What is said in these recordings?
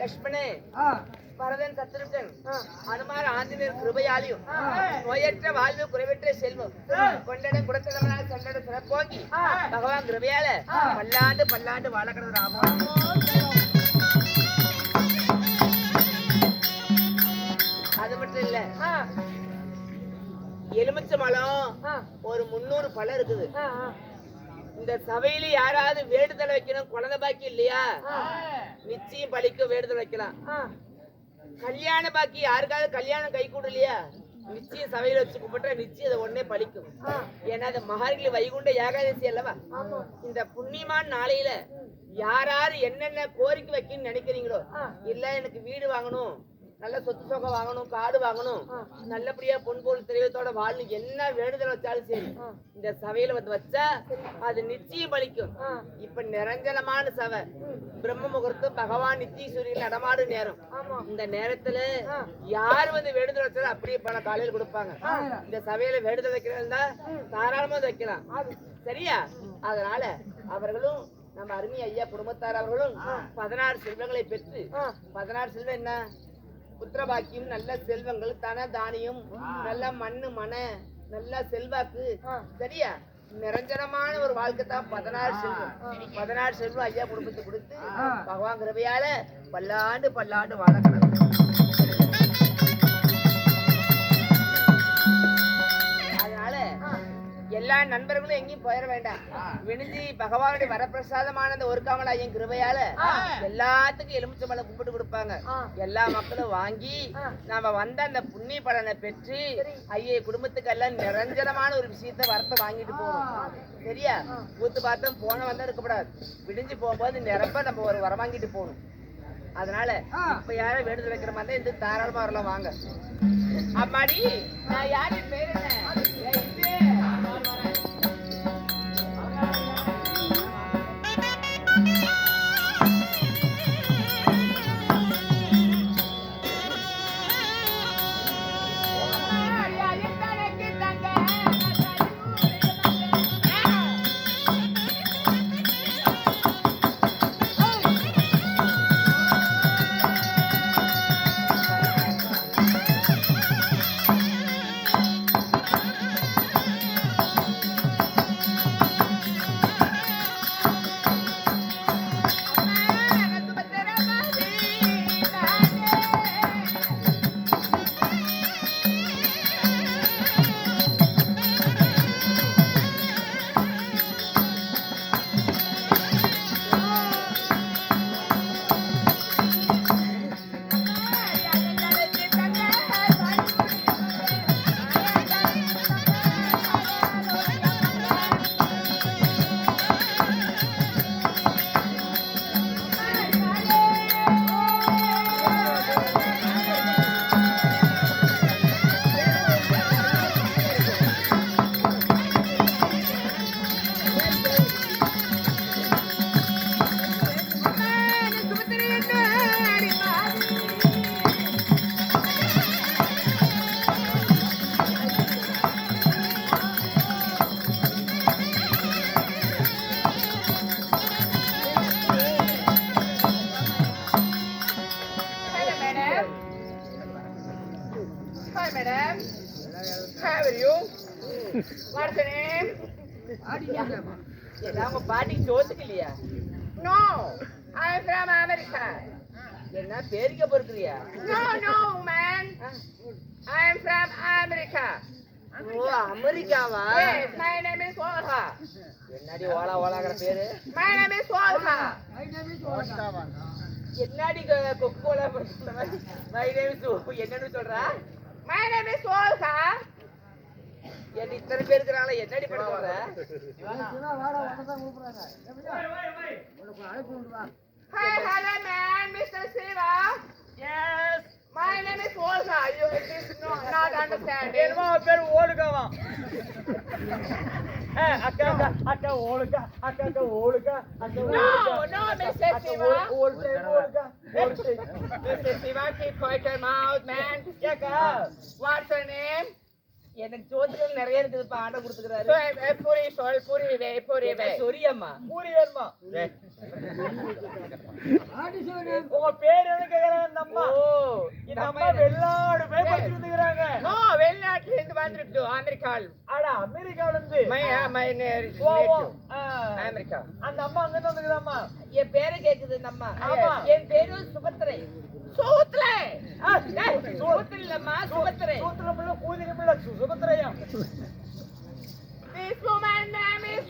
லக்ஷ்மணே பரதன் சத்ருகன் அனுமார் ஆஞ்சநேயர் கிருபையாலையும் நோயற்ற வாழ்வு குறைவற்ற செல்வம். கொண்டட குடத்தனமான கண்டட சிறப்போங்கி பகவான் கிருபையால பல்லாண்டு பல்லாண்டு வாழக்கிறது ராமா. அது மட்டும் இல்ல எலுமிச்சை மலம் ஒரு முன்னூறு பழம் இருக்குது. இந்த சபையில யாராவது வேண்டுதலை வைக்கணும் குழந்தை பாக்கி இல்லையா? நிச்சயம் பழிக்கும் வேண்டுதல் வைக்கலாம். கல்யாண பாக்கி யாருக்காவது கல்யாணம் கை கூடலையா நிச்சயம் சபையில வச்சு கும்பிட்டா நிச்சயம் அதை உடனே பழிக்கும். ஏன்னா அது மகாரிகளி வைகுண்ட ஏகாதசி அல்லவா? இந்த புண்ணியமான நாளையில யாராரு என்னென்ன கோரிக்கை வைக்கணும்னு நினைக்கிறீங்களோ இல்ல எனக்கு வீடு வாங்கணும். நல்ல சொத்து சொகை வாங்கணும் காடு வாங்கணும். நல்லபடியா பொன் பொருள் தெரியத்தோட வாழணும் என்ன வேண்டுதல் வச்சாலும் சரி இந்த சபையில வந்து வச்சா அது நிச்சயம் பலிக்கும். இப்ப நிரஞ்சனமான சபை. பிரம்ம முகூர்த்தம் பகவான் நித்திய சூரியன் நடமாடு நேரம் இந்த நேரத்துல யார் வந்து வேண்டுதல் வச்சாலும் அப்படியே பணம் காலையில கொடுப்பாங்க. இந்த சபையில வேண்டுதல் வைக்கிறதா தாராளமா வைக்கலாம். சரியா? அதனால அவர்களும் நம்ம அருமை ஐயா குடும்பத்தார் அவர்களும் பதினாறு செல்வங்களை பெற்று பதினாறு செல்வம் என்ன? புத்திரபாக்கியம் நல்ல செல்வங்கள் தன தானியம் நல்ல மண்ணு மன நல்ல செல்வாக்கு. சரியா? நிரஞ்சனமான ஒரு வாழ்க்கை தான் பதினாறு செல்வம். பதினாறு செல்வம் ஐயா குடும்பத்துக்கு கொடுத்து பகவான் கிருபையால பல்லாண்டு பல்லாண்டு வாழ எல்லா நண்பர்களும் எங்கேயும் போயிட வேண்டாம். விழுந்து பகவானுடைய வரப்பிரசாதமான அந்த ஒரு காமல் ஐயன் கிருபையால எல்லாத்துக்கும் எலுமிச்சை பழம் கும்பிட்டு கொடுப்பாங்க. எல்லா மக்களும் வாங்கி நாம வந்த அந்த புண்ணிய பலனை பெற்று ஐய குடும்பத்துக்கு எல்லாம் நிரஞ்சனமான ஒரு விஷயத்த வரத்தை வாங்கிட்டு போகணும். சரியா? கூத்து பார்த்தோம் போன வந்தா இருக்கக்கூடாது. விடிஞ்சு போகும்போது நிரப்ப நம்ம ஒரு வரம் வாங்கிட்டு போகணும். அதனால இப்ப யாரும் வேண்டுதல் வைக்கிற மாதிரி இந்த தாராளமா வரலாம் வாங்க. அம்மாடி நான் யாரு பேரு என்ன? ஏதா உங்க பாட்டிக்கு சோத்துக்கு இல்லையா No, I'm from America. என்ன பேரிக்க பொறுக்கிறியா No, no, man. I'm from America. O அமெரிக்காவா my name is Olha. என்னடி ஓலா ஓலாங்கிற பேரு My name is Olha. என்னடி கொக்கு கோலா மை நேம் என்னன்னு சொல்றா My name is Olha. என்ன இத்தனை பேர் இருக்கிறாங்களா என்னடி பண்ண போற Hi, hello, man, Mr. Siva. Yes. My name is Olha. You this no, not understanding. என்னமோ அவன் பேர் ஓடுகாவா அக்கா அக்கா அக்கா ஓடுகா அக்கா அக்கா ஓடுகா அக்கா No, ஓடுகா no, Mr. Siva. ஓடுகா ஓடுகா Mr. Siva, keep quiet your mouth, man. ஏக்கா What's your name? எனக்கு ஜோதிடம் நிறைய இருக்குதுப்பா ஆர்டர் கொடுத்துக்கிறாரு. So, puri sol, puri ve, puri ve. சொரியம்மா. பூரி வேணுமா உங்க பேர் என்ன கேக்குறாங்க இந்த அம்மா? ஓ இந்த அம்மா வெளிநாடு போய் படிச்சிருந்துக்கிறாங்க No, வெளிநாட்டுல இருந்து வந்திருக்கு அமெரிக்காவில் ஆனா அமெரிக்கால இருந்து மை மை ஓ, ஓ, ஆ. அமெரிக்கா. அந்த அம்மா அங்க இருந்து வந்துக்கிறாமா என் பேரு கேக்குது இந்த அம்மா. ஆமா. என் பேரு சுபத்திரை சூத்லே சூத்திர இல்லம்மா சுபத்திரை. சூத்திரம் பிள்ளை கூதிரி பிள்ளை சுபத்திரையா This woman name is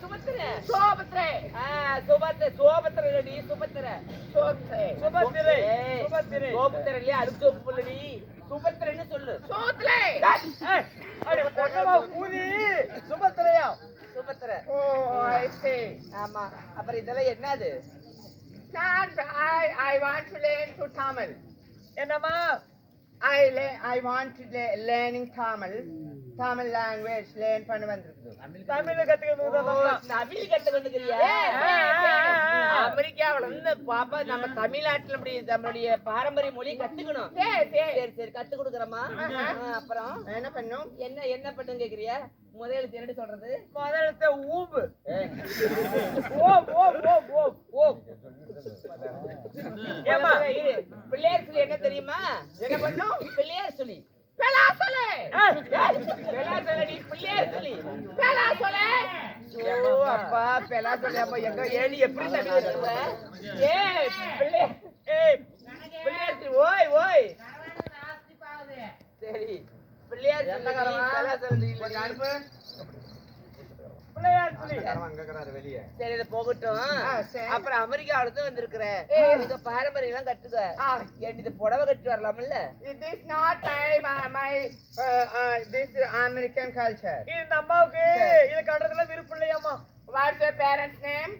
சுபத்திர. சோபத்ரே ஆ சுபத்திர சோபத்திர இல்லடி சுபத்திர. சூத்லே சுபத்திரை ஏய், சுபத்திரை. சோபத்திர இல்லையா? அடுப்பு சோப்பு இல்லடி சுபத்திரன்னு சொல்லு. ஏய், அடி கூதி. சுபத்திரையா? சுபத்திர. ஆமா. அப்புறம் இதெல்லாம் என்னது? Not, I, I want to learn to Tamil. என்னம்மா le- I want to le- learning Tamil. Tamil language learn பண்ண வந்திருக்கு. தமிழ்ல கத்துக்கிறது தமிழ் கத்து கொண்டுக்கிறியா ஏய், ஏய், ஏய், ஏய். அமெரிக்காவுல இருந்து பாப்பா நம்ம தமிழ்நாட்டுல இப்படி நம்மளுடைய பாரம்பரிய மொழி கத்துக்கணும். சரி, சரி. கத்து கொடுக்குறமா அப்புறம்? என்ன பண்ணும்? என்ன என்ன பண்ணுன்னு கேக்குறியா? முதல்ல என்னடி சொல்றது? முதல்ல ஊம்பு ஓம் ஓம் ஓம் ஓம் இரு, பிள்ளையார் சொல்லி என்ன தெரியுமா? என்ன பண்ணும்? பிள்ளையார் சொல்லி. ஏய், பிள்ளையார் சொல்லி பிள்ளையார் சொல்லி. பெலாசொலே ஓ அப்பா பெலா சொல்லி. அப்பா எங்க ஏடி எப்படி வருவ ஏய் பிள்ளை ஏய், பிள்ளையார் சொல்லி. ஓய் ஓய். சரி. பிள்ளையார் சொல்லி பெலா சொல்லி. கொஞ்சம் அனுப்பு. சரி இது போகட்டும். அப்புறம் அமெரிக்காவில இருந்து வந்திருக்கிற. நீங்க பாரம்பரியம் எல்லாம் கட்டுக்க. ஏன் இது புடவை கட்டி வரலாம்ல? It is not my, my, my uh, uh, this is American culture. இந்த அம்மாவுக்கு. இது கட்டுறதுல விருப்பம் your parents' name?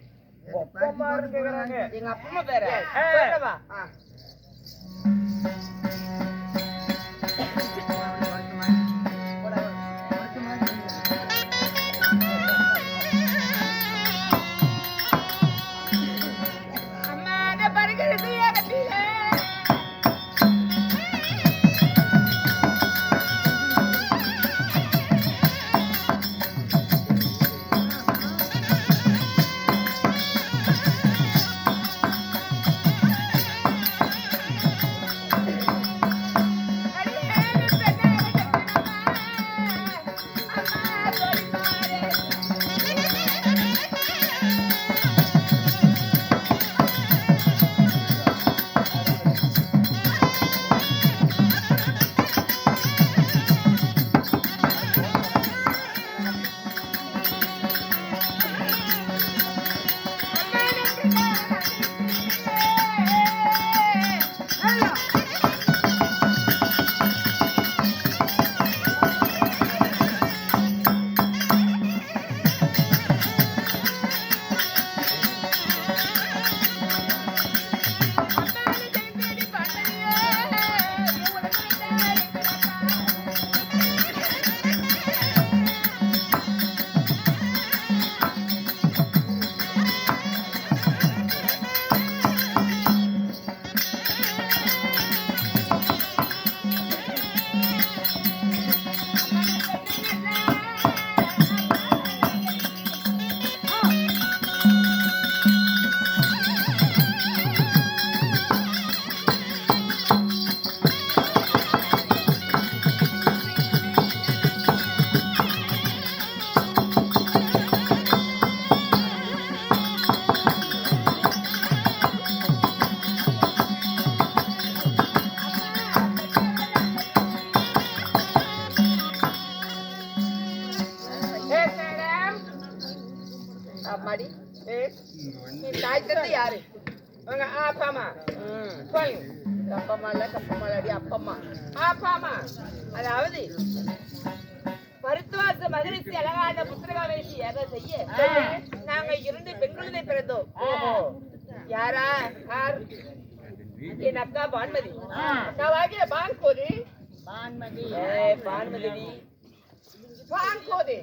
ஒப்பமாருன்னு கேக்குறாங்க எங்க அப்பா பேர? அப்பம்மா இல்ல கப்பம்மா இல்லடி அப்பம்மா. ஆப்பாமா அதாவது பருத்துவாச மகிழ்ச்சி அழகான புத்திரகாவேசி யாக செய்ய நாங்க பெண் குழந்தை பிறந்தோம். யாரா? யார்? என் அக்கா பான்மதி. நவாகிய பான்கோதி. ஏய் பான்மதி பான்கோதி.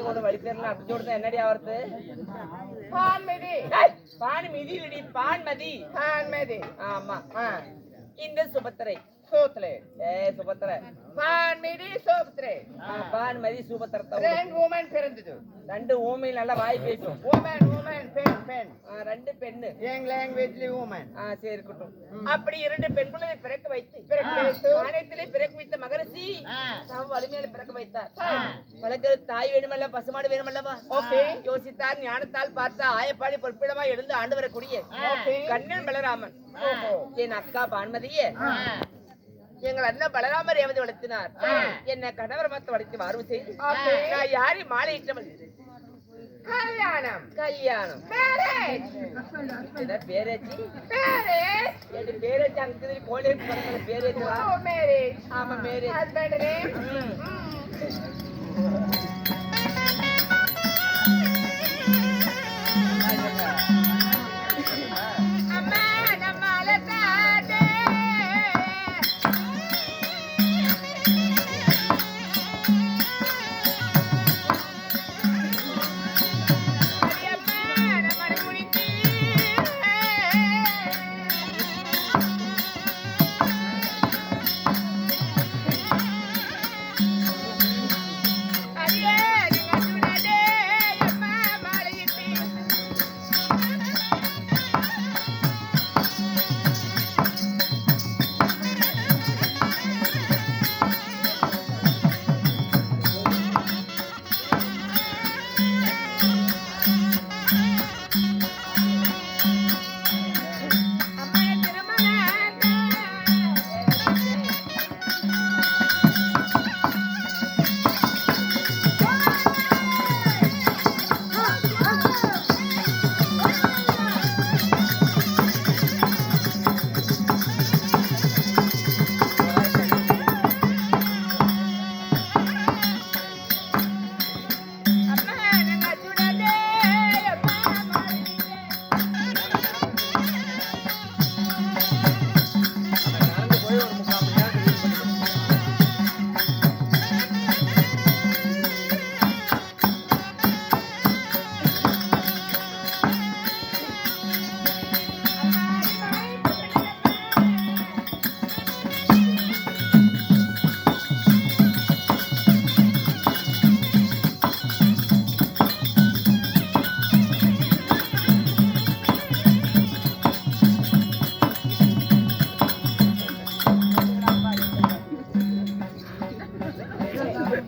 கூட வழி பேர்ல அப்படி என்னடி ஆவறது பான்மிதி. பான்மதி இல்லடி பான்மதி. பான்மிதி. ஆமா. ஆ. இந்த சுபத்திரை சுபத்திர. பான்மிடி சோத்ரே பான்மதி சுபத்திரத்தை ரெண்டு உமன் பிறந்தது. ரெண்டு ஊமையில் நல்லா வாய் பேசும். உமன் உமன் பெண் பெண். ரெண்டு பெண்ணு. எங் லாங்குவேஜ்ல உமன் ஆ சரி இருக்கட்டும். அப்படி இரண்டு பெண்களை பிறக்க வைத்து. பிறக்க வைத்து. ஆணையத்திலே பிறக்க வைத்த மகரிஷி. தம் வலிமையில பிறக்க வைத்தார். ஆ. வளர்க்கிறது தாய் வேணுமல்ல பசுமாடு வேணுமல்லவா? ஓகே. யோசித்தார் ஞானத்தால் பார்த்தா ஆயப்பாடி பொற்பிடமா எழுந்து ஆண்டு வரக்கூடிய. கண்ணன் பலராமன். என் அக்கா பான்மதியே. எங்கள் அண்ணன் பலராமர் ஏவது வளர்த்தினார். என்ன கணவர் மத்த வளர்த்து மாறுவு செய்து. நான் யாரையும் மாலையிட்டவள் கல்யாணம். கல்யாணம். என் அங்க கோழி பறக்கிற பேரேச்சி ஓ மேரேஜ் ஆமா marriage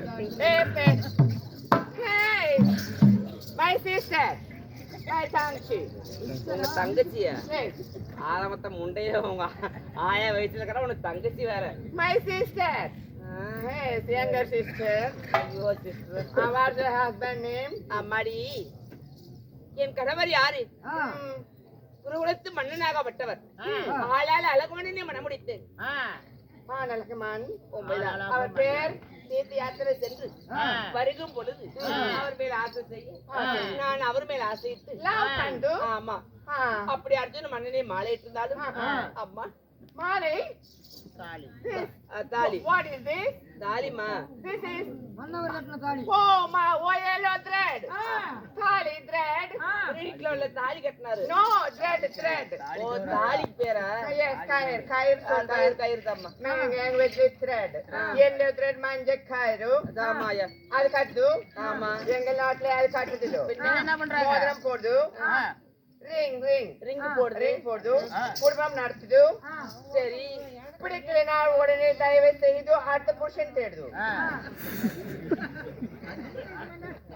Pepe. Hey, my sister, my tangchi. உங்க தங்கச்சியா ஆரம்பத்த முண்டைய உங்க ஆயா வயசுல இருக்கிற உனக்கு தங்கச்சி வேற my sister younger sister sister. Husband sister. அம்மாடி என் கணவர் யாரு குருகுலத்து மன்னனாகப்பட்டவர் Ah. ஆளால் அழகுமணனை மணமுடித்து Ah. அழகுமான் அவர் பேர் தீர்த்த யாத்திரை சென்று வருகும் பொழுது அவர் மேல் ஆசை செய்ய நான் அவர் மேல் ஆசையிட்டு Pandu. ஆமா. அப்படி அர்ஜுன மன்னனை மாலையிட்டு இருந்தாலும் ஆ. அம்மா Mari. This. அஹ், தாலி What is this? தாலிமா This is. Oh, my oh, yellow thread. Thali thread. வீட்டுல உள்ள தாலி கட்டினாரு No, thread, thread. ஓ தாலி பேரா Ah, yes, kair, kair, ஆ, so கயிறு கயிறு தாம்மா Nang language with thread. Ah. Yellow thread manje kairu. அதாம்மா ஐயா அது கட்டு ஆமா எங்க நாட்டுல அது கட்டுது மோதிரம் போடுது ரிங் ரிங் ரிங் போடுது. ரிங் போடுது. குடும்பம் நடத்துது. சரி. பிடிக்கலனா உடனே தயவு செய்து அடுத்த புருஷன் தேடுது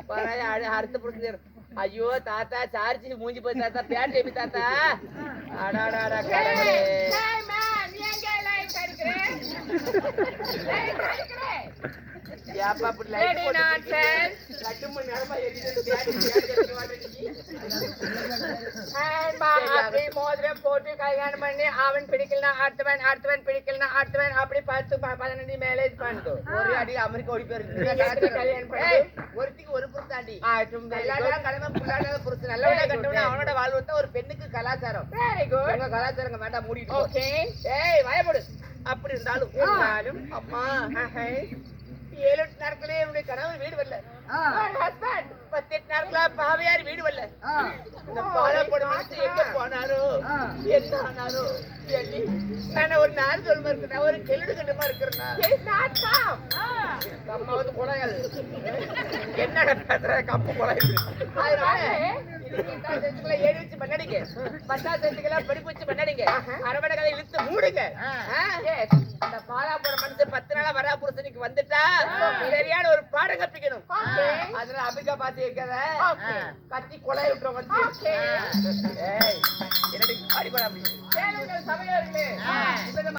பரவாயில்ல, அடு- அடுத்த புரிஞ்சு ஐயோ தாத்தா சார்ஜி மூஞ்சி போய் தாத்தா. பேண்ட் எப்படி தாத்தா? அடாடாடா கடவுளே. நீ எங்க அப்படி Ready, லைட் போட்டு மோதிரம் போட்டு கல்யாணம் பண்ணி அவன் பிடிக்கலனா அடுத்தவன் அடுத்தவன் பிடிக்கலனா அடுத்தவன் அப்படி பத்து பதினஞ்சு ஒரே அடி அமெரிக்கா ஓடி போயிருக்கு கல்யாணம் பண்ணி ஒருத்திக்கு ஒரு எல்லாரும் கடமை புள்ளாடாத புருஷன். நல்லவனா கட்டவனா அவனோட வாழ்வு ஒரு பெண்ணுக்கு கலாச்சாரம். வெரி குட் உங்க கலாச்சாரம் வேண்டாம் மூடிட்டு. ஓகே ஏய் அப்படி இருந்தாலும் இருந்தாலும். அம்மா ஏழு எட்டு நாட்களே என்னுடைய கணவர் வீடு வரல. ஹஸ்பண்ட் பத்து எட்டு நாட்களா பாவையார் வீடு வரல. இந்த பாலப்படும் மனுஷன் எங்க போனாரோ? என்ன ஆனாரோ? சொல்லி நான் ஒரு நாள் இருக்கிறேன் ஒரு கெல்லுடு கட்டுமா இருக்கிறேன். அம்மா வந்து குலையாது என்னடா பேசுற? கப்பு குலையுது அதனால ஏறி வச்சு பண்ணடிங்க மசா செஞ்சுக்கலாம் படிப்பு வச்சு பண்ணடிங்க அரவணை கதை இழுத்து மூடுங்க. ஆ? அந்த பாலாபுர மனுஷன் பத்து நாளா வரா புருஷனுக்கு வந்துட்டா சரியான ஒரு பாடம் கற்பிக்கணும். அதனால அபிகா பாத்து இருக்கிறத கத்தி கொலை விட்டுற வந்து. என்னடி பாடி போட. இந்த